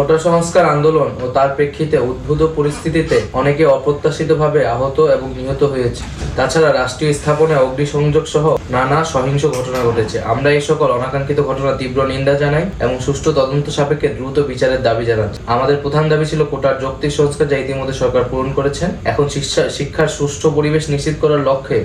কোটা সংস্কার আন্দোলন ও তার প্রেক্ষিতে উদ্ভূত পরিস্থিতিতে অনেকে অপ্রত্যাশিতভাবে আহত এবং নিহত হয়েছে। তাছাড়া রাষ্ট্রীয় স্থাপনে অগ্নিসংযোগ সহ নানা সহিংস ঘটনা ঘটেছে। আমরা এই সকল অনাকাঙ্ক্ষিত ঘটনা তীব্র নিন্দা জানাই এবং সুষ্ঠু তদন্ত সাপেক্ষে দ্রুত বিচারের দাবি জানাচ্ছি। আমাদের প্রধান দাবি ছিল কোটার যৌক্তিক সংস্কার যা ইতিমধ্যে সরকার পূরণ করেছেন। এখন শিক্ষা, শিক্ষার সুষ্ঠু পরিবেশ নিশ্চিত করার লক্ষ্যে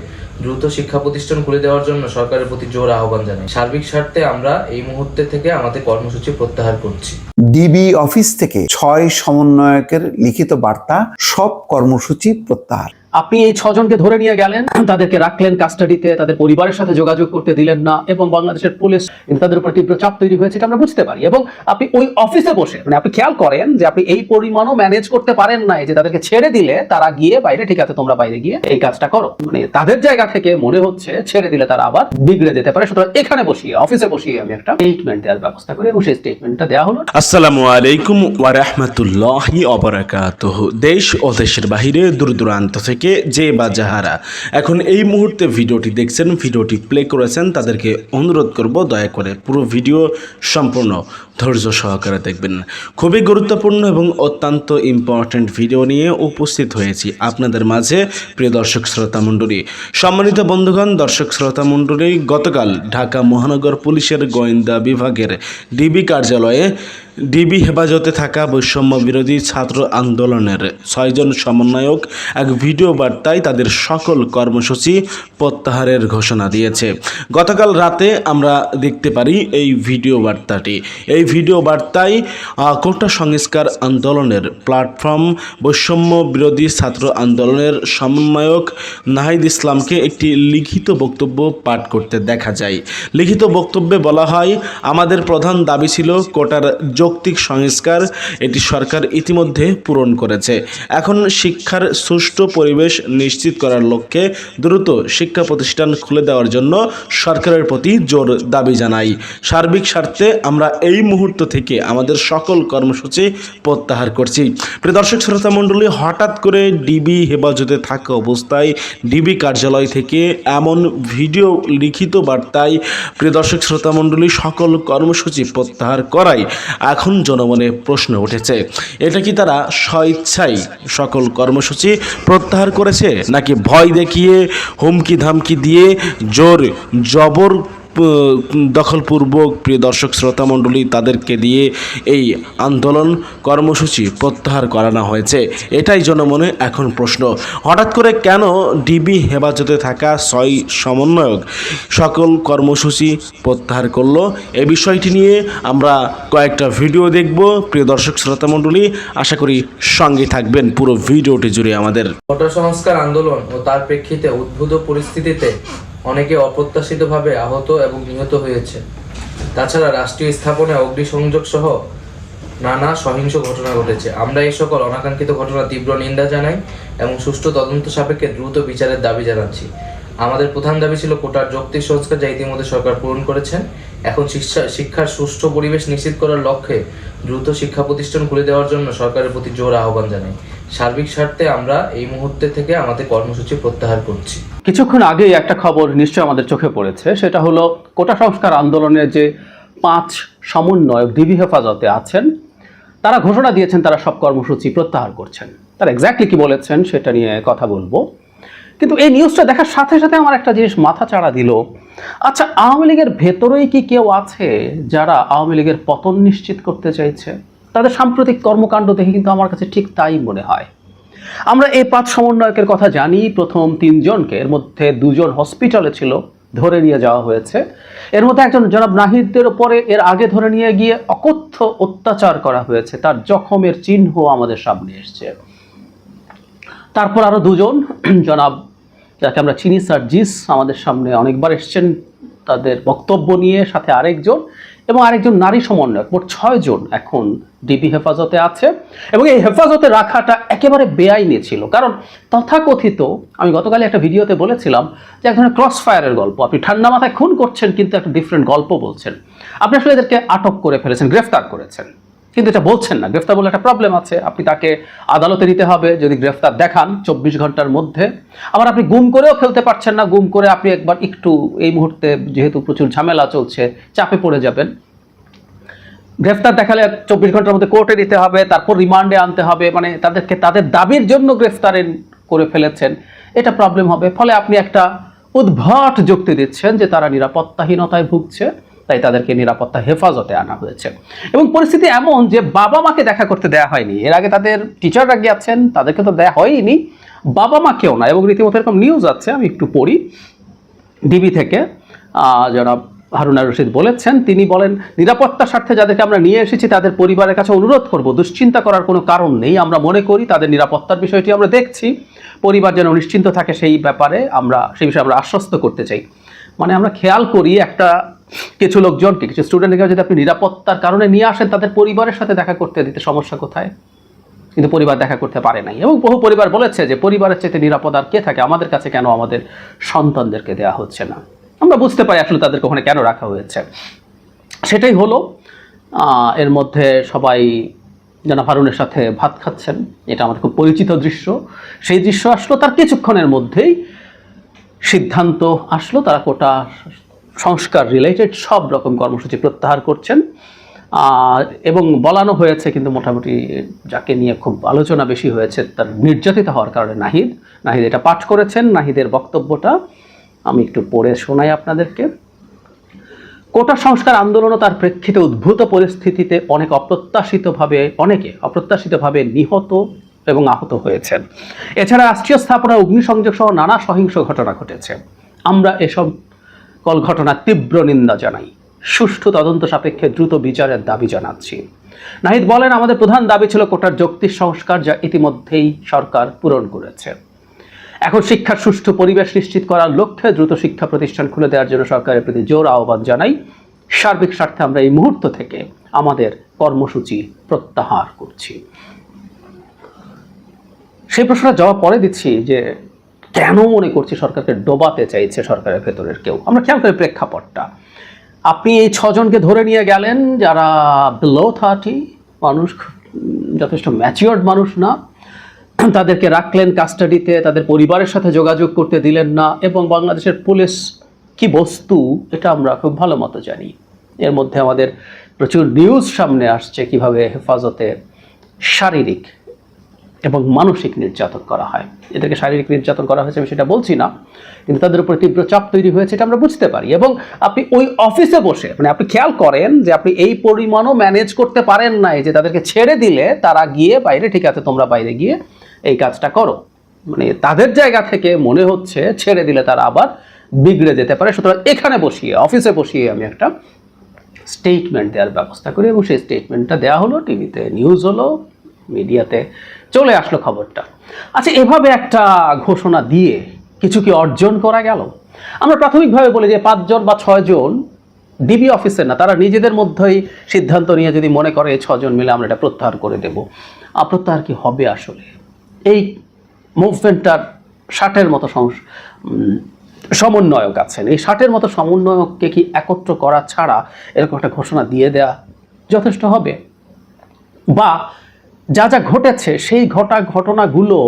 দ্রুত শিক্ষা প্রতিষ্ঠান খুলে দেওয়ার জন্য সরকারের প্রতি জোর আহ্বান জানাই। সার্বিক স্বার্থে আমরা এই মুহূর্তে থেকে আমাদের কর্মসূচি প্রত্যাহার করছি। ডিবি অফিস থেকে ছয় সমন্বয়কের লিখিত বার্তা, সব কর্মসূচি প্রত্যাহার। আপনি এই ছজনকে ধরে নিয়ে গেলেন, তাদেরকে রাখলেন কাস্টাডিতে তাদের পরিবারের সাথে যোগাযোগ করতে দিলেন না, এবং বাংলাদেশের পুলিশ তাদের উপর তীব্র চাপ তৈরি হয়েছে, এটা আমরা বুঝতে পারি। এবং আপনি ওই অফিসে বসে মানে আপনি খেয়াল করেন যে আপনি এই পরিমাণও ম্যানেজ করতে পারেন নাই, যে তাদেরকে ছেড়ে দিলে তারা গিয়ে বাইরে, ঠিক আছে, তোমরা বাইরে গিয়ে এই কাজটা করো। মানে তাদের জায়গা থেকে মনে হচ্ছে ছেড়ে দিলে তারা আবার বিগড়ে যেতে পারে। সুতরাং এখানে বসিয়ে অফিসে বসিয়ে আমি একটা স্টেটমেন্ট দেওয়ার ব্যবস্থা করি, এবং সেই স্টেটমেন্টটা দেওয়া হলো আসসালামু আলাইকুম ওয়ারহমতুল্লাহি অবরাকাতুহ দেশ ও দেশের বাহিরে দূর দূরান্ত থেকে যে বা যাহারা এখন এই মুহূর্তে ভিডিওটি দেখছেন, ভিডিওটি প্লে করেছেন, তাদেরকে অনুরোধ করব দয়া করে পুরো ভিডিও সম্পূর্ণ ধৈর্য সহকারে দেখবেন। খুবই গুরুত্বপূর্ণ এবং অত্যন্ত ইম্পর্ট্যান্ট ভিডিও নিয়ে উপস্থিত হয়েছি আপনাদের মাঝে, প্রিয় দর্শক শ্রোতা মণ্ডলী। সম্মানিত বন্ধুগণ, দর্শক শ্রোতা মণ্ডলী, গতকাল ঢাকা মহানগর পুলিশের গোয়েন্দা বিভাগের ডিবি কার্যালয়ে ডিবি হেফাজতে থাকা বৈষম্য বিরোধী ছাত্র আন্দোলনের ছয়জন সমন্বয়ক এক ভিডিও বার্তায় তাদের সকল কর্মসূচি প্রত্যাহারের ঘোষণা দিয়েছে। গতকাল রাতে আমরা দেখতে পারি এই ভিডিও বার্তাটি। এই ভিডিও বার্তায় কোটা সংস্কার আন্দোলনের প্ল্যাটফর্ম বৈষম্য বিরোধী ছাত্র আন্দোলনের সমন্বয়ক নাহিদ ইসলামকে একটি লিখিত বক্তব্য পাঠ করতে দেখা যায়। লিখিত বক্তব্যে বলা হয়, আমাদের প্রধান দাবি ছিল কোটার যৌক্তিক সংস্কার এটি সরকার ইতিমধ্যে পূরণ করেছে। এখন শিক্ষার সুষ্ঠু পরিবেশ নিশ্চিত করার লক্ষ্যে দ্রুত শিক্ষা প্রতিষ্ঠান খুলে দেওয়ার জন্য সরকারের প্রতি জোর দাবি জানাই। সার্বিক স্বার্থে আমরা এই মুহূর্ত থেকে আমাদের সকল কর্মসূচি প্রত্যাহার করছি। প্রিয় দর্শক, শ্রোতা মণ্ডলী, হঠাৎ করে ডিবি হেফাজতে থাকা অবস্থায় ডিবি কার্যালয় থেকে এমন ভিডিও লিখিত বার্তায় প্রিয় দর্শক, শ্রোতা মণ্ডলী, সকল কর্মসূচি প্রত্যাহার করায় এখন জনমনে প্রশ্ন উঠেছে, এটা কি তারা স্বইচ্ছাই সকল কর্মসূচি প্রত্যাহার করেছে, নাকি ভয় দেখিয়ে হুমকি ধামকি দিয়ে জোর জবর দখলপূর্বক প্রিয় দর্শক শ্রোতা মণ্ডলী, তাদেরকে দিয়ে এই আন্দোলন কর্মসূচি প্রত্যাহার করানো হয়েছে। এটাই জনমনে এখন প্রশ্ন। হঠাৎ করে কেন ডিবি হেফাজতে থাকা ছয় সমন্বয়ক সকল কর্মসূচি প্রত্যাহার করল? এ বিষয়টি নিয়ে আমরা কয়েকটা ভিডিও দেখব। প্রিয় দর্শক শ্রোতা মণ্ডলী, আশা করি সঙ্গে থাকবেন পুরো ভিডিওটি জুড়ে আমাদের। সংস্কার আন্দোলন ও তার প্রেক্ষিতে উদ্ভূত পরিস্থিতিতে অনেকে অপ্রত্যাশিতভাবে আহত এবং নিহত হয়েছে। তাছাড়া রাষ্ট্রীয় স্থাপনে অগ্নিসংযোগ সহ নানা সহিংস ঘটনা ঘটেছে। আমরা এই সকল অনাকাঙ্ক্ষিত ঘটনা তীব্র নিন্দা জানাই এবং সুষ্ঠু তদন্ত সাপেক্ষে দ্রুত বিচারের দাবি জানাচ্ছি। আমাদের প্রধান দাবি ছিল কোটার যৌক্তিক সংস্কার যা ইতিমধ্যে সরকার পূরণ করেছেন। এখন শিক্ষা, শিক্ষার সুষ্ঠু পরিবেশ নিশ্চিত করার লক্ষ্যে দ্রুত শিক্ষা প্রতিষ্ঠান খুলে দেওয়ার জন্য সরকারের প্রতি জোর আহ্বান জানাই। সার্বিক স্বার্থে আমরা এই মুহূর্তে থেকে আমাদের কর্মসূচি প্রত্যাহার করছি। কিছুক্ষণ আগেই একটা খবর নিশ্চয় আমাদের চোখে পড়েছে, সেটা হলো কোটা সংস্কার আন্দোলনের যে পাঁচ সমন্বয়ক ডিবি হেফাজতে আছেন, তারা ঘোষণা দিয়েছেন তারা সব কর্মসূচি প্রত্যাহার করছেন। তারা এক্স্যাক্টলি কি বলেছেন সেটা নিয়ে কথা বলব। কিন্তু এই নিউজটা দেখার সাথে সাথে আমার একটা জিনিস মাথা চাড়া দিল। আচ্ছা আওয়ামী লীগের ভেতরেই কি কেউ আছে যারা আওয়ামী লীগের পতন নিশ্চিত করতে চাইছে? তাদের সাম্প্রতিক কর্মকাণ্ড দেখে কিন্তু আমার কাছে ঠিক তাই মনে হয়। আমরা এই পাঁচ সমন্বয়কের কথা জানি, প্রথম তিনজনকে। এর মধ্যে দুজন হসপিটালে ছিল, ধরে নিয়ে যাওয়া হয়েছে। এর মধ্যে একজন জনাব নাহিদদের ওপরে এর আগে ধরে নিয়ে গিয়ে অকথ্য অত্যাচার করা হয়েছে। তার জখমের চিহ্ন আমাদের সামনে এসছে। তারপর আরও দুজন, জনাব যাকে আমরা চিনি সার্জিস আমাদের সামনে অনেকবার এসছেন। তাদের বক্তব্য নিয়ে সাথে আরেকজন এবং আরেকজন নারী সমন্বয়ক, মোট ছয়জন এখন ডিবি হেফাজতে আছে এবং এই হেফাজতে রাখাটা একেবারে বেআইনি ছিল। কারণ তথাকথিত, আমি গতকালে একটা ভিডিওতে বলেছিলাম যে এক ধরনের ক্রস ফায়ারের গল্প। আপনি ঠান্ডা মাথায় খুন করছেন কিন্তু একটা ডিফারেন্ট গল্প বলছেন। আপনি আসলে এদেরকে আটক করে ফেলেছেন, গ্রেফতার করেছেন। কিন্তু এটা বলছেন না। গ্রেফতার বলে একটা প্রবলেম আছে। আপনি তাকে আদালতে নিতে হবে। যদি গ্রেফতার দেখান চব্বিশ ঘণ্টার মধ্যে। আবার আপনি গুম করেও ফেলতে পারছেন না। গুম করে আপনি একবার একটু এই মুহূর্তে যেহেতু প্রচুর ঝামেলা চলছে, চাপে পড়ে যাবেন। গ্রেফতার দেখালে চব্বিশ ঘণ্টার মধ্যে কোর্টে নিতে হবে, তারপর রিমান্ডে আনতে হবে। মানে তাদেরকে তাদের দাবির জন্য গ্রেফতারে করে ফেলেছেন। এটা প্রবলেম হবে। ফলে আপনি একটা উদ্ভট যুক্তি দিচ্ছেন যে তারা নিরাপত্তাহীনতায় ভুগছে। তাই তাদেরকে নিরাপত্তা হেফাজতে আনা হয়েছে। এবং পরিস্থিতি এমন যে বাবা মাকে দেখা করতে দেয়া হয়নি। এর আগে তাদের টিচাররা গিয়েছেন, তাদেরকে তো দেয়া হয়নি বাবা মাকেও না এবং রীতিমতো এরকম নিউজ আছে, আমি একটু পড়ি। ডিবি থেকে যারা জনাব হারুনা রশিদ বলেছেন, তিনি বলেন নিরাপত্তার স্বার্থে যাদেরকে আমরা নিয়ে এসেছি, তাদের পরিবারের কাছে অনুরোধ করব। দুশ্চিন্তা করার কোনো কারণ নেই। আমরা মনে করি তাদের নিরাপত্তার বিষয়টি আমরা দেখছি। পরিবার যেন নিশ্চিন্ত থাকে সেই ব্যাপারে আমরা, সেই বিষয়ে আমরা আশ্বস্ত করতে চাই। মানে আমরা খেয়াল করি একটা কিছু লোকজনকে, কিছু স্টুডেন্টকে যদি আপনি নিরাপত্তার কারণে নিয়ে আসেন, তাদের পরিবারের সাথে দেখা করতে দিতে সমস্যা কোথায়? কিন্তু পরিবার দেখা করতে পারে নাই। এবং বহু পরিবার বলেছে যে, পরিবারের চাইতে নিরাপদ আর কে থাকে? আমাদের কাছে কেন আমাদের সন্তানদেরকে দেওয়া হচ্ছে না? আমরা বুঝতে পারি আসলে তাদেরকে ওখানে কেন রাখা হয়েছে। সেটাই হলো এর মধ্যে সবাই জানা ফারুনের সাথে ভাত খাচ্ছেন, এটা আমাদের খুব পরিচিত দৃশ্য। সেই দৃশ্য আসলো তার কিছুক্ষণের মধ্যেই সিদ্ধান্ত আসলো, তারা কোটা সংস্কার রিলেটেড সব রকম কর্মসূচি প্রত্যাহার করছেন। এবং বলানো হয়েছে কিন্তু মোটামুটি যাকে নিয়ে খুব আলোচনা বেশি হয়েছে তার নির্যাতিত হওয়ার কারণে নাহিদ। নাহিদ এটা পাঠ করেছেন, নাহিদের বক্তব্যটা আমি একটু পড়ে শোনাই আপনাদেরকে। কোটা সংস্কার আন্দোলন তার প্রেক্ষিতে উদ্ভূত পরিস্থিতিতে অনেক অপ্রত্যাশিতভাবে, অনেকে অপ্রত্যাশিতভাবে নিহত এবং আহত হয়েছেন। এছাড়া রাষ্ট্রীয় স্থাপনা অগ্নিসংযোগ সহ নানা সহিংস ঘটনা ঘটেছে। আমরা এসব কল ঘটনার তীব্র নিন্দা জানাই। সুষ্ঠু তদন্ত সাপেক্ষে দ্রুত বিচারের দাবি জানাচ্ছি। নাহিদ বলেন, আমাদের প্রধান দাবি ছিল কোটার যৌক্তিক সংস্কার যা ইতিমধ্যেই সরকার পূরণ করেছে। এখন শিক্ষার সুষ্ঠু পরিবেশ নিশ্চিত করার লক্ষ্যে দ্রুত শিক্ষা প্রতিষ্ঠান খুলে দেওয়ার জন্য সরকারের প্রতি জোর আহ্বান জানাই। সার্বিক স্বার্থে আমরা এই মুহূর্ত থেকে আমাদের কর্মসূচি প্রত্যাহার করছি। সেই প্রশ্নের জবাব পরে দিচ্ছি যে কেন মনে করছি সরকারকে ডোবাতে চাইছে সরকারের ভেতরের কেউ? আমরা খেয়াল করি প্রেক্ষাপটটা। আপনি এই ছজনকে ধরে নিয়ে গেলেন, যারা বিলো থার্টি মানুষ, যথেষ্ট ম্যাচিওর্ড মানুষ না, তাদেরকে রাখলেন কাস্টাডিতে তাদের পরিবারের সাথে যোগাযোগ করতে দিলেন না, এবং বাংলাদেশের পুলিশ কি বস্তু, এটা আমরা খুব ভালো মতো জানি। এর মধ্যে আমাদের প্রচুর নিউজ সামনে আসছে কীভাবে হেফাজতে শারীরিক এবং মানসিক নির্যাতন করা হয়। এদেরকে শারীরিক নির্যাতন করা হয়েছে, আমি সেটা বলছি না, কিন্তু তাদের উপরে তীব্র চাপ তৈরি হয়েছে, এটা আমরা বুঝতে পারি। এবং আপনি ওই অফিসে বসে মানে আপনি খেয়াল করেন যে আপনি এই পরিমাণও ম্যানেজ করতে পারেন নাই যে তাদেরকে ছেড়ে দিলে তারা গিয়ে বাইরে, ঠিক আছে, তোমরা বাইরে গিয়ে এই কাজটা করো। মানে তাদের জায়গা থেকে মনে হচ্ছে ছেড়ে দিলে তারা আবার বিগড়ে যেতে পারে। সুতরাং এখানে বসিয়ে, অফিসে বসিয়ে আমি একটা স্টেটমেন্ট দেওয়ার ব্যবস্থা করি এবং সেই স্টেটমেন্টটা দেওয়া হলো টিভিতে নিউজ হলো মিডিয়াতে চলে আসলো খবরটা। আচ্ছা এভাবে একটা ঘোষণা দিয়ে কিছু কি অর্জন করা গেল? আমরা প্রাথমিকভাবে বলি যে পাঁচজন বা ছয়জন ডিবি অফিসের না, তারা নিজেদের মধ্যেই সিদ্ধান্ত নিয়ে যদি মনে করে ছজন মিলে আমরা এটা প্রত্যাহার করে দেব। প্রত্যাহার কি হবে আসলে? এই মুভমেন্টটার ষাটের মতো সমন্বয়ক আছেন। এই ষাটের মতো সমন্বয়ককে কি একত্র করা ছাড়া এরকম একটা ঘোষণা দিয়ে দেয়া যথেষ্ট হবে? বা যা যা ঘটেছে, সেই ঘটা ঘটনাগুলো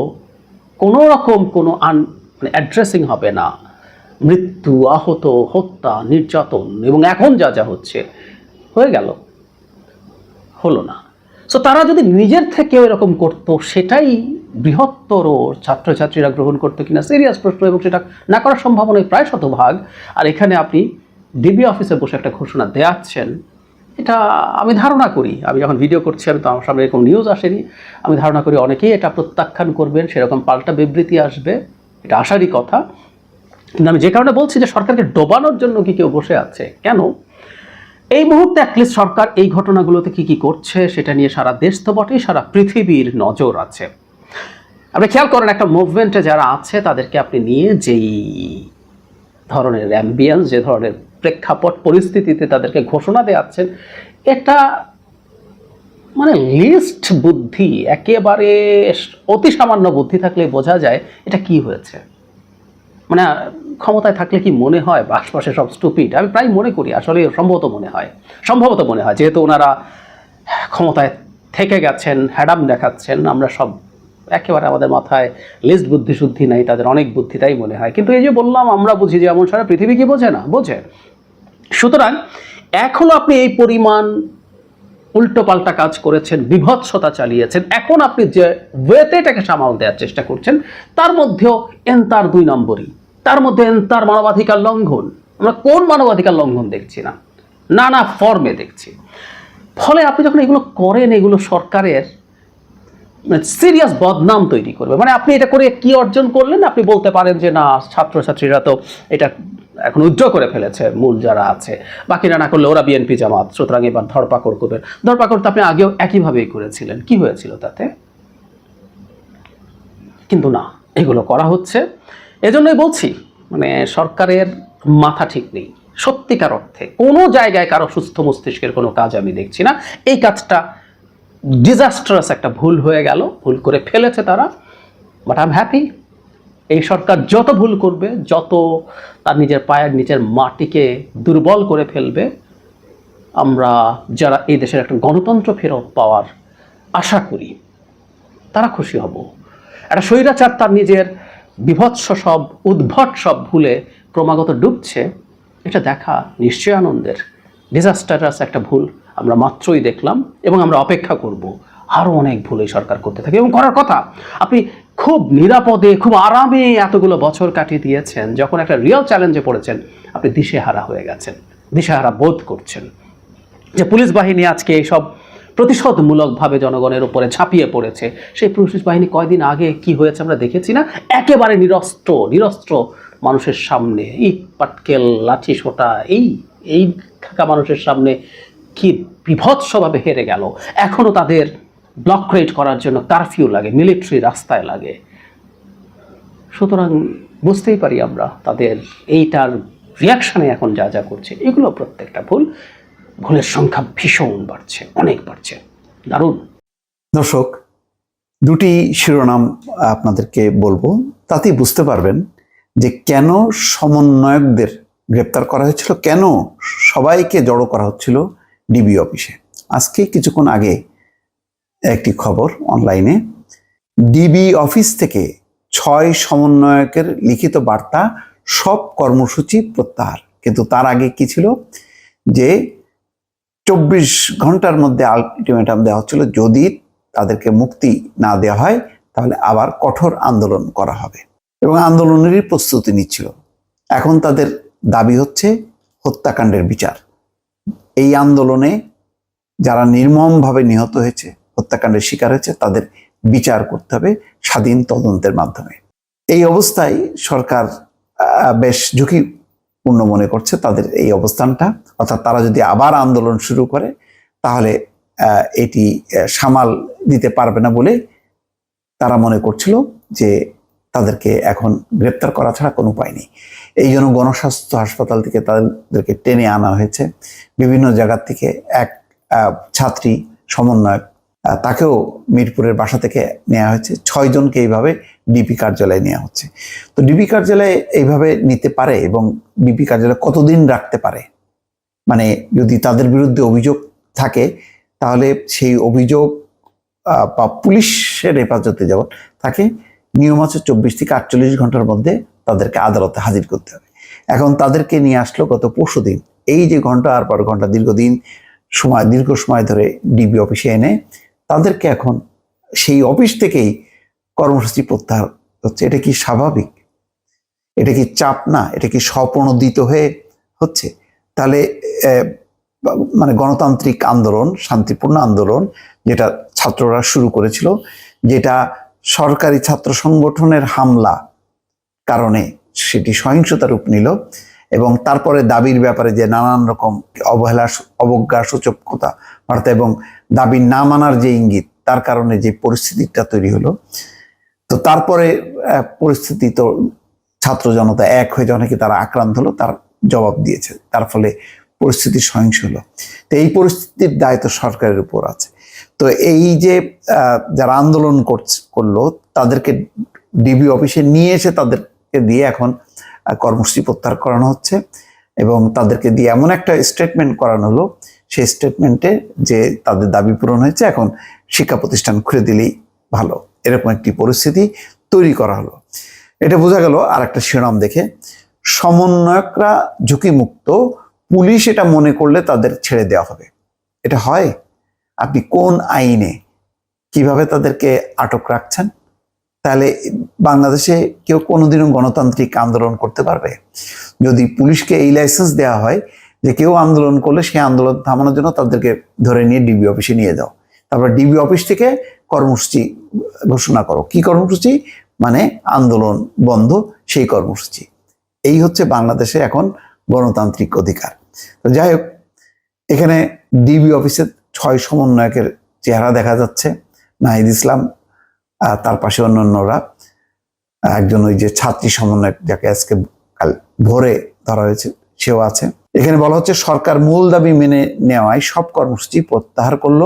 কোনো রকম কোনো আন মানে অ্যাড্রেসিং হবে না। মৃত্যু, আহত, হত্যা, নির্যাতন এবং এখন যা যা হচ্ছে, হয়ে গেল। হলো না। সো তারা যদি নিজের থেকে এরকম করতো, সেটাই বৃহত্তর ছাত্রছাত্রীরা গ্রহণ করতো কিনা সিরিয়াস প্রশ্ন এবং সেটা না করার সম্ভাবনাই প্রায় শতভাগ। আর এখানে আপনি ডিবি অফিসে বসে একটা ঘোষণা দেওয়াচ্ছেন এটা আমি ধারণা করি। আমি যখন ভিডিও করছি, আমি তো আমার সামনে এরকম নিউজ আসেনি। আমি ধারণা করি অনেকেই এটা প্রত্যাখ্যান করবেন, সেরকম পাল্টা বিবৃতি আসবে। এটা আসারই কথা। কিন্তু আমি যে কারণে বলছি যে সরকারকে ডোবানোর জন্য কি কেউ বসে আছে? কেন? এই মুহূর্তে অ্যাটলিস্ট সরকার এই ঘটনাগুলোতে কি কি করছে, সেটা নিয়ে সারা দেশ তো বটেই, সারা পৃথিবীর নজর আছে। আপনি খেয়াল করেন, একটা মুভমেন্টে যারা আছে, তাদেরকে আপনি নিয়ে যেই ধরনের অ্যাম্বিয়েন্স যে ধরনের প্রেক্ষাপট পরিস্থিতিতে তাদেরকে ঘোষণা দেওয়াচ্ছেন এটা মানে লিস্ট বুদ্ধি, একেবারে অতি সামান্য বুদ্ধি থাকলে বোঝা যায় এটা কি হয়েছে। মানে ক্ষমতায় থাকলে কি মনে হয় আশপাশে সব স্টুপিড আমি প্রায় মনে করি, আসলে সম্ভবত মনে হয়। সম্ভবত মনে হয়, যেহেতু ওনারা ক্ষমতায় থেকে গেছেন, হ্যাডাম দেখাচ্ছেন, আমরা সব একেবারে আমাদের মাথায় লিস্ট বুদ্ধি শুদ্ধি নাই, তাদের অনেক বুদ্ধি তাই মনে হয়। কিন্তু এই যে বললাম, আমরা বুঝি যে এমন সারা পৃথিবী কি বোঝে না? বোঝে। সুতরাং এখনও আপনি এই পরিমাণ উল্টো পাল্টা কাজ করেছেন, বিভৎসতা চালিয়েছেন। এখন আপনি যে ওয়েতে এটাকে সামাল দেওয়ার চেষ্টা করছেন, তার মধ্যেও এন্তার দুই নম্বরই। তার মধ্যে এন্তার মানবাধিকার লঙ্ঘন। আমরা কোন মানবাধিকার লঙ্ঘন দেখছি না, নানা ফর্মে দেখছি। ফলে আপনি যখন এগুলো করেন, এগুলো সরকারের সিরিয়াস বদনাম তৈরি করবে। মানে আপনি এটা করে কি অর্জন করলেন? আপনি বলতে পারেন যে, না, ছাত্রছাত্রীরা তো এটা এখন উজ্জ্বল করে ফেলেছে মূল যারা আছে। বাকিরা না করলে ওরা বিএনপি জামাত, সুতরাং এবার ধরপাকড় করবেন ধরপাকড় তো আপনি আগেও একইভাবেই করেছিলেন। কি হয়েছিল তাতে? কিন্তু না, এগুলো করা হচ্ছে। এজন্যই বলছি মানে সরকারের মাথা ঠিক নেই। সত্যিকার অর্থে কোনো জায়গায় কারও সুস্থ মস্তিষ্কের কোনো কাজ আমি দেখছি না। এই কাজটা ডিজাস্টারাস একটা ভুল হয়ে গেল। ভুল করে ফেলেছে তারা। বাট আই এম হ্যাপি এই সরকার যত ভুল করবে, যত তার নিজের পায়ের নিচের মাটিকে দুর্বল করে ফেলবে, আমরা যারা এই দেশের একটা গণতন্ত্র ফেরত পাওয়ার আশা করি, তারা খুশি হব। একটা স্বৈরাচার তার নিজের বিভৎস সব, উদ্ভট সব ভুলে ক্রমাগত ডুবছে, এটা দেখা নিশ্চয় আনন্দের। ডিজাস্টারাস একটা ভুল আমরা মাত্রই দেখলাম এবং আমরা অপেক্ষা করব। আরও অনেক ভুল এই সরকার করতে থাকে এবং করার কথা। আপনি খুব নিরাপদে, খুব আরামে এতগুলো বছর কাটিয়ে দিয়েছেন। যখন একটা রিয়েল চ্যালেঞ্জে পড়েছেন, আপনি দিশেহারা হয়ে গেছেন, দিশেহারা বোধ করছেন। যে পুলিশ বাহিনী আজকে এইসব প্রতিশোধমূলকভাবে জনগণের উপরে ঝাঁপিয়ে পড়েছে, সেই পুলিশ বাহিনী কয়দিন আগে কি হয়েছে আমরা দেখেছি না? একেবারে নিরস্ত্র নিরস্ত্র মানুষের সামনে, ইট, পাটকেল, লাঠি সোটা এই এই থাকা মানুষের সামনে কি বিভৎসভাবে হেরে গেল? এখনও তাদের ব্লক ক্রিয়েট করার জন্য কারফিউ লাগে মিলিটারি রাস্তায় লাগে। সুতরাং বুঝতেই পারি আমরা তাদের এইটার রিয়াকশানে এখন যা যা করছে, এগুলো প্রত্যেকটা ভুল। ভুলের সংখ্যা ভীষণ বাড়ছে, অনেক বাড়ছে। দারুণ। দর্শক, দুটি শিরোনাম আপনাদেরকে বলব, তাতেই বুঝতে পারবেন যে কেন সমন্বয়কদের গ্রেপ্তার করা হয়েছিল, কেন সবাইকে জড়ো করা হচ্ছিল ডিবি অফিসে। আজকে কিছুক্ষণ আগে একটি খবর অনলাইনে ডিবি অফিস থেকে ছয় সমন্বয়কের লিখিত বার্তা, সব কর্মসূচি প্রত্যাহার। কিন্তু তার আগে কি ছিল? যে চব্বিশ ঘণ্টার মধ্যে আলটিমেটাম দেওয়া হচ্ছিল, যদি তাদেরকে মুক্তি না দেওয়া হয়, তাহলে আবার কঠোর আন্দোলন করা হবে। এবং আন্দোলনেরই প্রস্তুতি নিচ্ছিল। এখন তাদের দাবি হচ্ছে হত্যাকাণ্ডের বিচার। এই আন্দোলনে যারা নির্মমভাবে নিহত হয়েছে হত্যাকাণ্ডের শিকার হয়েছে, তাদের বিচার করতে হবে স্বাধীন তদন্তের মাধ্যমে। এই অবস্থায় সরকার বেশ ঝুঁকিপূর্ণ মনে করছে তাদের এই অবস্থানটা। অর্থাৎ তারা যদি আবার আন্দোলন শুরু করে, তাহলে এটি সামাল দিতে পারবে না বলে তারা মনে করছিল যে তাদেরকে এখন গ্রেপ্তার করা ছাড়া কোনো উপায় নেই। এই জন্য গণস্বাস্থ্য হাসপাতাল থেকে তাদেরকে টেনে আনা হয়েছে। বিভিন্ন জায়গার থেকে এক ছাত্রী সমন্বয়ক তাকেও মিরপুরের বাসা থেকে নেওয়া হয়েছে। ছয়জনকে এইভাবে ডিপি কার্যালয়ে নেওয়া হচ্ছে। তো ডিপি কার্যালয়ে এইভাবে নিতে পারে এবং ডিপি কার্যালয়ে কতদিন রাখতে পারে? মানে যদি তাদের বিরুদ্ধে অভিযোগ থাকে, তাহলে সেই অভিযোগ বা পুলিশের হেফাজতে যেমন তাকে নিয়ম আছে চব্বিশ থেকে আটচল্লিশ ঘণ্টার মধ্যে তাদেরকে আদালতে হাজির করতে হবে। এখন তাদেরকে নিয়ে আসলো গত পরশু দিন। এই যে ঘণ্টার পর ঘণ্টা, দীর্ঘদিন সময়, দীর্ঘ সময় ধরে ডিবি অফিসে এনে তাদেরকে এখন সেই অফিস থেকেই কর্মসূচি প্রত্যাহার হচ্ছে। এটা কি স্বাভাবিক? এটা কি চাপ না? এটা কি স্বপ্রণোদিত হয়ে হচ্ছে? তাহলে মানে গণতান্ত্রিক আন্দোলন, শান্তিপূর্ণ আন্দোলন যেটা ছাত্ররা শুরু করেছিল, যেটা সরকারি ছাত্র সংগঠনের হামলা কারণে সেটি সহিংসতা রূপ নিল এবং তারপরে দাবির ব্যাপারে যে নানান রকম অবহেলা, অবজ্ঞা, সূচকতা, বার্তা এবং দাবি না মানার যে ইঙ্গিত, তার কারণে যে পরিস্থিতিটা তৈরি হলো। তো তারপরে পরিস্থিতি তো ছাত্র জনতা এক হয়ে যখন নাকি তারা আক্রান্ত হলো, তার জবাব দিয়েছে। তার ফলে পরিস্থিতি সহিংস হলো। তো এই পরিস্থিতির দায় তো সরকারের উপর আছে। তো এই যে যারা আন্দোলন করছে, করল, তাদেরকে ডিবি অফিসে নিয়ে এসে তাদেরকে দিয়ে এখন কর্মসূচি প্রত্যাহার করানো হচ্ছে এবং তাদেরকে দিয়ে এমন একটা স্টেটমেন্ট করানো হলো। সেই স্টেটমেন্টে যে তাদের দাবি পূরণ হয়েছে, এখন শিক্ষা প্রতিষ্ঠান খুলে দিলেই ভালো। এরকম একটি পরিস্থিতি তৈরি করা হলো। এটা বোঝা গেল আর একটা শিরোনাম দেখে। সমন্বয়করা ঝুঁকিমুক্ত, পুলিশ এটা মনে করলে তাদের ছেড়ে দেওয়া হবে। এটা হয়? আপনি কোন আইনে কীভাবে তাদেরকে আটক রাখছেন? তাহলে বাংলাদেশে কেউ কোনোদিনও গণতান্ত্রিক আন্দোলন করতে পারবে। যদি পুলিশকে এই লাইসেন্স দেওয়া হয় যে কেউ আন্দোলন করলে সেই আন্দোলন থামানোর জন্য তাদেরকে ধরে নিয়ে ডিবি অফিসে নিয়ে যাও। তারপর ডিবি অফিস থেকে কর্মসূচি ঘোষণা করো। কি কর্মসূচি? মানে আন্দোলন বন্ধ, সেই কর্মসূচি। এই হচ্ছে বাংলাদেশে এখন গণতান্ত্রিক অধিকার। তো যাই হোক, এখানে ডিবি অফিসের ছয় সমন্বয়কের চেহারা দেখা যাচ্ছে। নাহিদ ইসলাম তার পাশে অন্যান্যরা একজন ওই যে ছাত্রী সমন্বয়ক যাকে আজকে কাল ভোরে ধরা হয়েছে, সেও আছে। এখানে বলা হচ্ছে, সরকার মূল দাবি মেনে নেওয়ায় সব কর্মসূচি প্রত্যাহার করল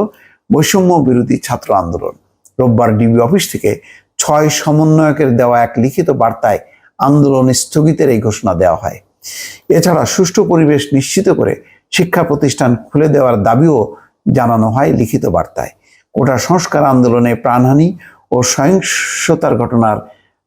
বৈষম্য বিরোধী ছাত্র আন্দোলন। রোববার ডিবি অফিস থেকে ছয় সমন্বয়কের দেওয়া এক লিখিত বার্তায় আন্দোলন স্থগিতের এই ঘোষণা দেওয়া হয়। এছাড়া সুষ্ঠু পরিবেশ নিশ্চিত করে শিক্ষা প্রতিষ্ঠান খুলে দেওয়ার দাবিও জানানো হয় লিখিত বার্তায়। কোটা সংস্কার আন্দোলনে প্রাণহানি ও সহিংসতার ঘটনার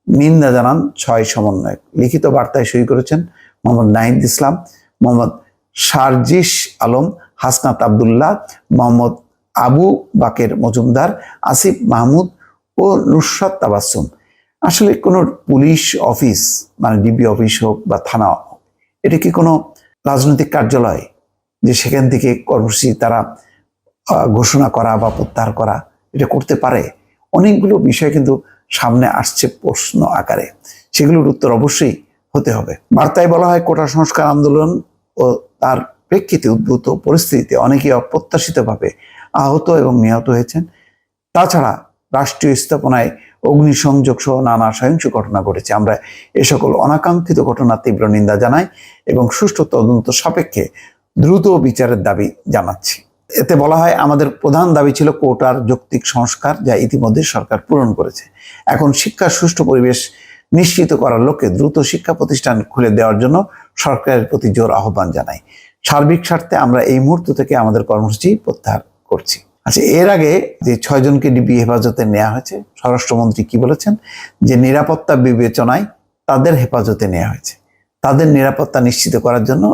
নিন্দা জানান ছয় সমন্বয়ক। লিখিত বার্তায় সই করেছেন মোহাম্মদ নাহিদ ইসলাম, মোহাম্মদ সারজিস আলম, হাসনাত আবদুল্লাহ, মোহাম্মদ আবু বাকের মজুমদার, আসিফ মাহমুদ ও নুসরাত তাবাসুম আসলে কোনো পুলিশ অফিস মানে ডিবি অফিস হোক বা থানা, এটা কি কোনো রাজনৈতিক কার্যালয়? যে সেখান থেকে কর্মসূচি তারা ঘোষণা করা বা প্রত্যাহার করা, এটা করতে পারে? অনেকগুলো বিষয় কিন্তু সামনে আসছে প্রশ্ন আকারে। সেগুলোর উত্তর অবশ্যই হতে হবে। বার্তায় বলা হয়, কোটা সংস্কার আন্দোলন ও তার প্রেক্ষিতে উদ্ভূত পরিস্থিতিতে অনেকেই অপ্রত্যাশিতভাবে আহত এবং নিহত হয়েছেন। তাছাড়া রাষ্ট্রীয় স্থাপনায় অগ্নিসংযোগ সহ নানা সহিংস ঘটনা ঘটেছে। আমরা এ সকল অনাকাঙ্ক্ষিত ঘটনার তীব্র নিন্দা জানাই এবং সুষ্ঠু তদন্ত সাপেক্ষে দ্রুত বিচারের দাবি জানাচ্ছি। এতে বলা হয়, আমাদের প্রধান দাবি ছিল কোটার যৌক্তিক সংস্কার যা ইতিমধ্যে সরকার পূরণ করেছে। এখন শিক্ষার সুষ্ঠু পরিবেশ নিশ্চিত করার লক্ষ্যে দ্রুত শিক্ষা প্রতিষ্ঠান খুলে দেওয়ার জন্য সরকারের প্রতি জোর আহ্বান জানাই। সার্বিক স্বার্থে আমরা এই মুহূর্ত থেকে আমাদের কর্মসূচি প্রত্যাহার করছি। আচ্ছা এর আগে যে ছয়জনকে ডিবি হেফাজতে নেওয়া হয়েছে, স্বরাষ্ট্রমন্ত্রী কি বলেছেন? যে নিরাপত্তা বিবেচনায় তাদের হেফাজতে নেওয়া হয়েছে। তাদের নিরাপত্তা নিশ্চিত করার জন্য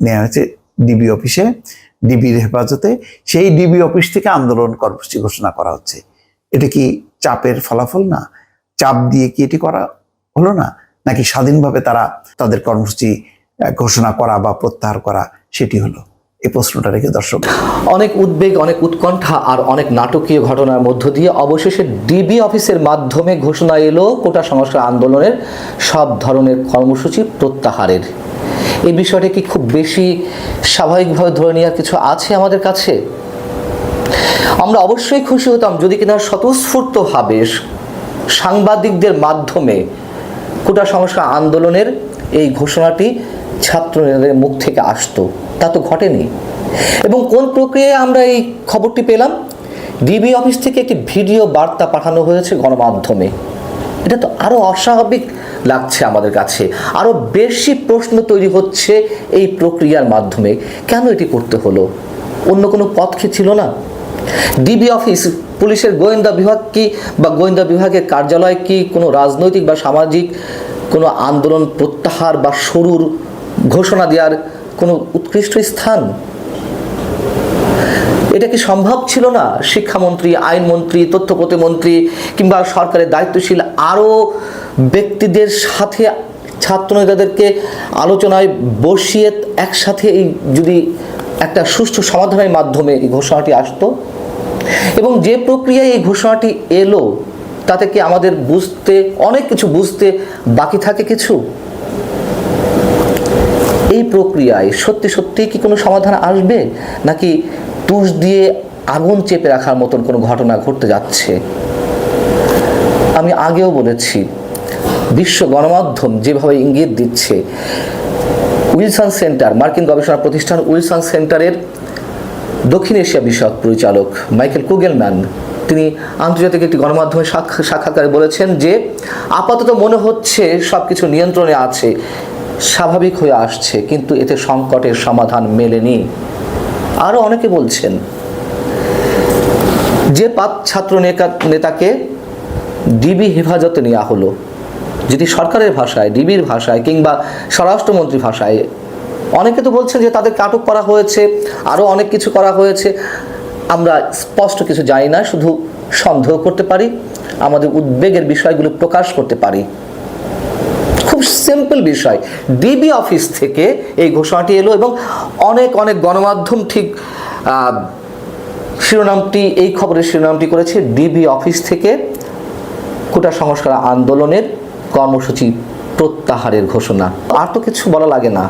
নেওয়া হয়েছে ডিবি অফিসে ডিবির হেফাজতে, সেই ডিবি অফিস থেকে আন্দোলন কর্মসূচি ঘোষণা করা হচ্ছে। এটা কি চাপের ফলাফল না? চাপ দিয়ে কি এটি করা হলো না? নাকি স্বাধীনভাবে তারা তাদের কর্মসূচি ঘোষণা করা বা প্রত্যাহার করা, সেটি হলো? এই প্রশ্নটা রেখে দর্শক। অনেক উদ্বেগ, অনেক উৎকণ্ঠা আর অনেক নাটকীয় ঘটনার মধ্য দিয়ে অবশেষে ডিবি অফিসের মাধ্যমে ঘোষণা এলো কোটা সংস্কার আন্দোলনের সব ধরনের কর্মসূচি প্রত্যাহারের। এই বিষয়টা কি খুব বেশি স্বাভাবিকভাবে ধরে নেওয়ার কিছু আছে আমাদের কাছে? আমরা অবশ্যই খুশি হতাম যদি কিনা স্বতঃস্ফূর্তভাবে সাংবাদিকদের মাধ্যমে কোটা সংস্কার আন্দোলনের এই ঘোষণাটি ছাত্র নেতাদের মুখ থেকে আসতো। তা তো ঘটেনি। এবং কোন প্রক্রিয়ায় আমরা এই খবরটি পেলাম? ডিবি অফিস থেকে একটি ভিডিও বার্তা পাঠানো হয়েছে গণমাধ্যমে। এটা তো আরও অস্বাভাবিক লাগছে আমাদের কাছে। আরও বেশি প্রশ্ন তৈরি হচ্ছে এই প্রক্রিয়ার মাধ্যমে। কেন এটি করতে হলো? অন্য কোনো পথ কি ছিল না? ডিবি অফিস পুলিশের গোয়েন্দা বিভাগ কি বা গোয়েন্দা বিভাগের কার্যালয় কি কোনো রাজনৈতিক বা সামাজিক কোনো আন্দোলন প্রত্যাহার বা শুরুর ঘোষণা দেওয়ার কোনো উৎকৃষ্ট স্থান? এটা কি সম্ভব ছিল না? শিক্ষামন্ত্রী, আইনমন্ত্রী, তথ্য প্রতিমন্ত্রী কিংবা সরকারের দায়িত্বশীল আরও ব্যক্তিদের সাথে ছাত্র নেতাদেরকে আলোচনায় বসিয়ে একসাথে এই যদি একটা সুষ্ঠু সমাধানের মাধ্যমে এই ঘোষণাটি আসতো? এবং যে প্রক্রিয়ায় এই ঘোষণাটি এলো, তাতে কি আমাদের বুঝতে, অনেক কিছু বুঝতে বাকি থাকে কিছু? এই প্রক্রিয়ায় সত্যি সত্যি কি কোনো সমাধান আসবে? নাকি তুষ দিয়ে আগুন চেপে রাখার মতন কোনো ঘটনা ঘটতে যাচ্ছে। আমি আগেও বলেছি, বিশ্ব গণমাধ্যম যেভাবে ইঙ্গিত দিচ্ছে, উইলসন সেন্টার, মার্কিন গবেষণা প্রতিষ্ঠান উইলসন সেন্টারের দক্ষিণ এশিয়া বিষয়ক পরিচালক মাইকেল কুগেলম্যান, তিনি আন্তর্জাতিক একটি গণমাধ্যমে সাক্ষা- সাক্ষাৎকারে বলেছেন যে, আপাতত মনে হচ্ছে সব কিছু নিয়ন্ত্রণে আছে, স্বাভাবিক হয়ে আসছে, কিন্তু এতে সংকটের সমাধান মেলেনি। আরও অনেকে বলছেন যে পাঁচ ছাত্র নেতা- নেতাকে ডিবি হেফাজতে নেওয়া হলো যদি সরকারের ভাষায়, ডিবির ভাষায় কিংবা স্বরাষ্ট্রমন্ত্রী ভাষায়, অনেকে তো বলছেন যে তাদেরকে আটক করা হয়েছে আরও অনেক কিছু করা হয়েছে। আমরা স্পষ্ট কিছু জানি না, শুধু সন্দেহ করতে পারি, আমাদের উদ্বেগের বিষয়গুলো প্রকাশ করতে পারি। সিম্পল বিষয়। ডিবি অফিস থেকে এই ঘোষণাটি এলো এবং অনেক অনেক গণমাধ্যম ঠিক শিরোনামটি, এই খবরের শিরোনামটি করেছে ডিবি অফিস থেকে কোটা সংস্কার আন্দোলনের কর্মসূচি প্রত্যাহারের ঘোষণা। আর তো কিছু বলা লাগে না।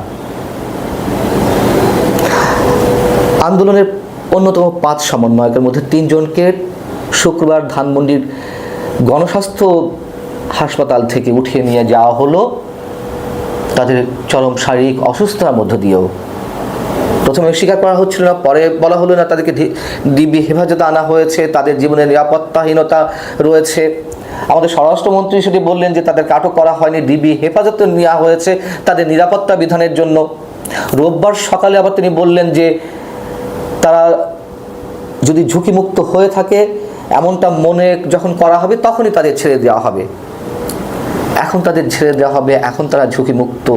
আন্দোলনের অন্যতম পাঁচ সমন্বয়কের মধ্যে তিনজনকে শুক্রবার ধানমন্ডির গণস্বাস্থ্য হাসপাতাল থেকে উঠিয়ে নিয়ে যাওয়া হলো। তাদের চরম শারীরিক অসুস্থতার মধ্য দিয়েও। প্রথমে স্বীকার করা হচ্ছিল না, পরে বলা হলো না তাদেরকে ডিবি হেফাজতে আনা হয়েছে, তাদের জীবনের নিরাপত্তাহীনতা রয়েছে। আমাদের স্বরাষ্ট্রমন্ত্রী সেটি বললেন যে তাদের আটক করা হয়নি ডিবি হেফাজতে নেওয়া হয়েছে তাদের নিরাপত্তা বিধানের জন্য। রোববার সকালে আবার তিনি বললেন যে তারা যদি ঝুঁকিমুক্ত হয়ে থাকে, এমনটা মনে যখন করা হবে, তখনই তাদের ছেড়ে দেওয়া হবে। এখন তাদের ছেড়ে দেওয়া হবে, এখন তারা ঝুঁকিমুক্ত।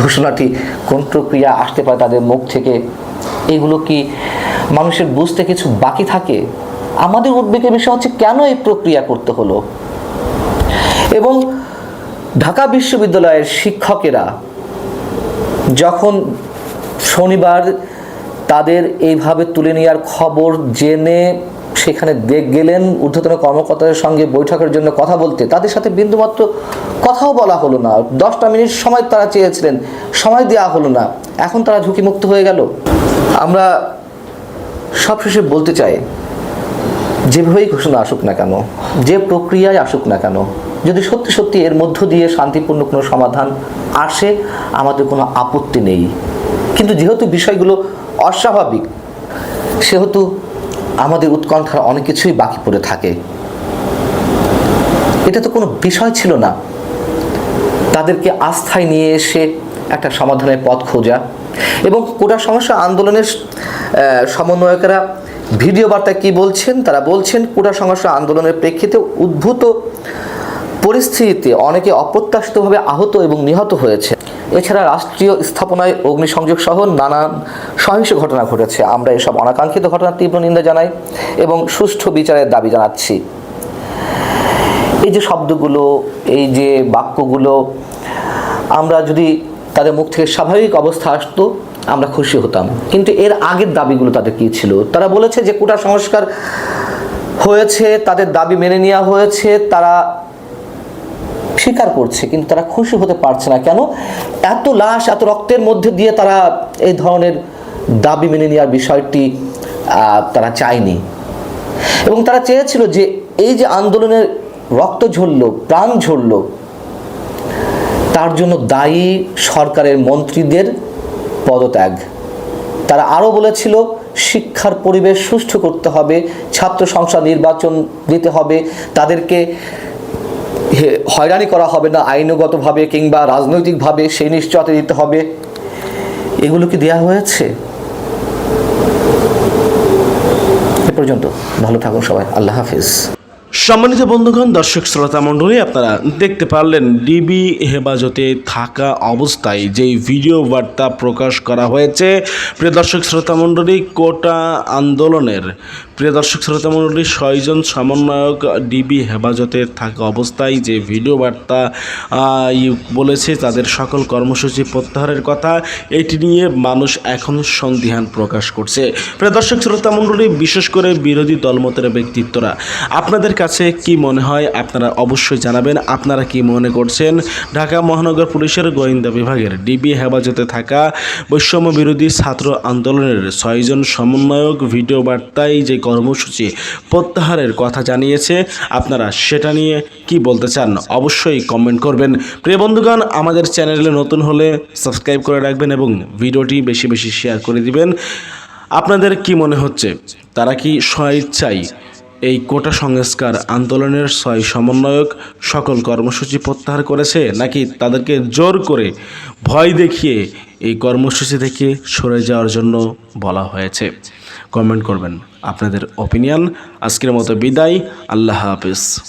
ঘোষণাটি কোন প্রক্রিয়া আসতে পারে তাদের মুখ থেকে, এগুলো কি মানুষের বুঝতে কিছু বাকি থাকে? আমাদের উদ্বেগের বিষয় হচ্ছে কেন এই প্রক্রিয়া করতে হলো? এবং ঢাকা বিশ্ববিদ্যালয়ের শিক্ষকেরা যখন শনিবার তাদের এইভাবে তুলে নেওয়ার খবর জেনে সেখানে দেখ গেলেন, ঊর্ধ্বতন কর্মকর্তাদের সঙ্গে বৈঠকের জন্য কথা বলতে। তাদের সাথে বিন্দুমাত্র কথাও বলা হলো না। দশটা মিনিট সময় তারা চেয়েছিলেন, সময় দেওয়া হলো না। এখন তারা ঝুঁকিমুক্ত হয়ে গেল। আমরা সবশেষে বলতে চাই, যেভাবেই ঘোষণা আসুক না কেন, যে প্রক্রিয়ায় আসুক না কেন, যদি সত্যি সত্যি এর মধ্য দিয়ে শান্তিপূর্ণ কোনো সমাধান আসে, আমাদের কোনো আপত্তি নেই। কিন্তু যেহেতু বিষয়গুলো অস্বাভাবিক, সেহেতু আমাদের উৎকণ্ঠার অনেক কিছুই বাকি পড়ে থাকে। এটা তো কোনো বিষয় ছিল না। তাদেরকে আস্থায় নিয়ে এসে একটা সমাধানের পথ খোঁজা এবং কোটা সমস্যা আন্দোলনের সমন্বয়করা ভিডিও বার্তায় কী বলছেন? তারা বলছেন, কোটা সমস্যা আন্দোলনের প্রেক্ষিতে উদ্ভূত পরিস্থিতিতে অনেকে অপ্রত্যাশিতভাবে আহত এবং নিহত হয়েছে। এছাড়া রাষ্ট্রীয় স্থাপনায় অগ্নিসংযোগ সহ নানান সহিংস ঘটনা ঘটেছে। আমরা এসব অনাকাঙ্ক্ষিত ঘটনার তীব্র নিন্দা জানাই এবং সুষ্ঠু বিচারের দাবি জানাচ্ছি। এই যে শব্দগুলো, এই যে বাক্যগুলো, আমরা যদি তাদের মুখ থেকে স্বাভাবিক অবস্থা আসতো, আমরা খুশি হতাম। কিন্তু এর আগের দাবিগুলো তাদের কী ছিল? তারা বলেছে যে কোটা সংস্কার হয়েছে, তাদের দাবি মেনে নেওয়া হয়েছে, তারা স্বীকার করছে, কিন্তু তারা খুশি হতে পারছে না। কেন? এত লাশ, এত রক্তের মধ্যে দিয়ে তারা এই ধরনের দাবি মেনে নেওয়ার বিষয়টি তারা চায়নি। এবং তারা চেয়েছিল যে এই যে আন্দোলনের রক্ত ঝরল, প্রাণ ঝরল, তার জন্য দায়ী সরকারের মন্ত্রীদের পদত্যাগ। তারা আরও বলেছিল, শিক্ষার পরিবেশ সুষ্ঠু করতে হবে, ছাত্র সংসদ নির্বাচন দিতে হবে, তাদেরকে হয়রানি করা হবে না, আইনগতভাবে কিংবা রাজনৈতিকভাবে সেই নিশ্চয়তা দিতে হবে। এগুলো কি দেওয়া হয়েছে? এ পর্যন্ত। ভালো থাকুন সবাই। আল্লাহ হাফিজ। সম্মানিত বন্ধুগণ, দর্শক শ্রোতা মণ্ডলী, আপনারা দেখতে পারলেন ডিবি হেফাজতে থাকা অবস্থায় যেই ভিডিও বার্তা প্রকাশ করা হয়েছে। প্রিয় দর্শক শ্রোতা মণ্ডলী, কোটা আন্দোলনের প্রিয় দর্শক শ্রোতা মণ্ডলী, ছয়জন সমন্বয়ক ডিবি হেফাজতে থাকা অবস্থায় যে ভিডিও বার্তা বলেছে, তাদের সকল কর্মসূচি প্রত্যাহারের কথা, এটি নিয়ে মানুষ এখন সন্দিহান প্রকাশ করছে। প্রিয় দর্শক শ্রোতা মণ্ডলী, বিশেষ করে বিরোধী দলমতের ব্যক্তিত্বরা আপনাদের কাছে কি মনে হয় আপনারা অবশ্যই জানাবেন। আপনারা কি মনে করছেন? ঢাকা মহানগর পুলিশের গোয়েন্দা বিভাগের ডিবি হেফাজতে থাকা বৈষম্য বিরোধী ছাত্র আন্দোলনের ছয়জন সমন্বয়ক ভিডিও বার্তায় যে কর্মসূচি প্রত্যাহারের কথা জানিয়েছে, আপনারা সেটা নিয়ে কি বলতে চান অবশ্যই কমেন্ট করবেন। প্রিয় বন্ধুগণ, আমাদের চ্যানেলে নতুন হলে সাবস্ক্রাইব করে রাখবেন এবং ভিডিওটি বেশি বেশি শেয়ার করে দিবেন। আপনাদের কি মনে হচ্ছে? তারা কি স্বইচ্ছায় এই কোটা সংস্কার আন্দোলনের ছয় সমন্বয়ক সকল কর্মসূচি প্রত্যাহার করেছে নাকি তাদেরকে জোর করে ভয় দেখিয়ে এই কর্মসূচি থেকে সরে যাওয়ার জন্য বলা হয়েছে? কমেন্ট করবেন। আপনাদের অপিনিয়ন আজকের মতো বিদায়। আল্লাহ হাফিজ।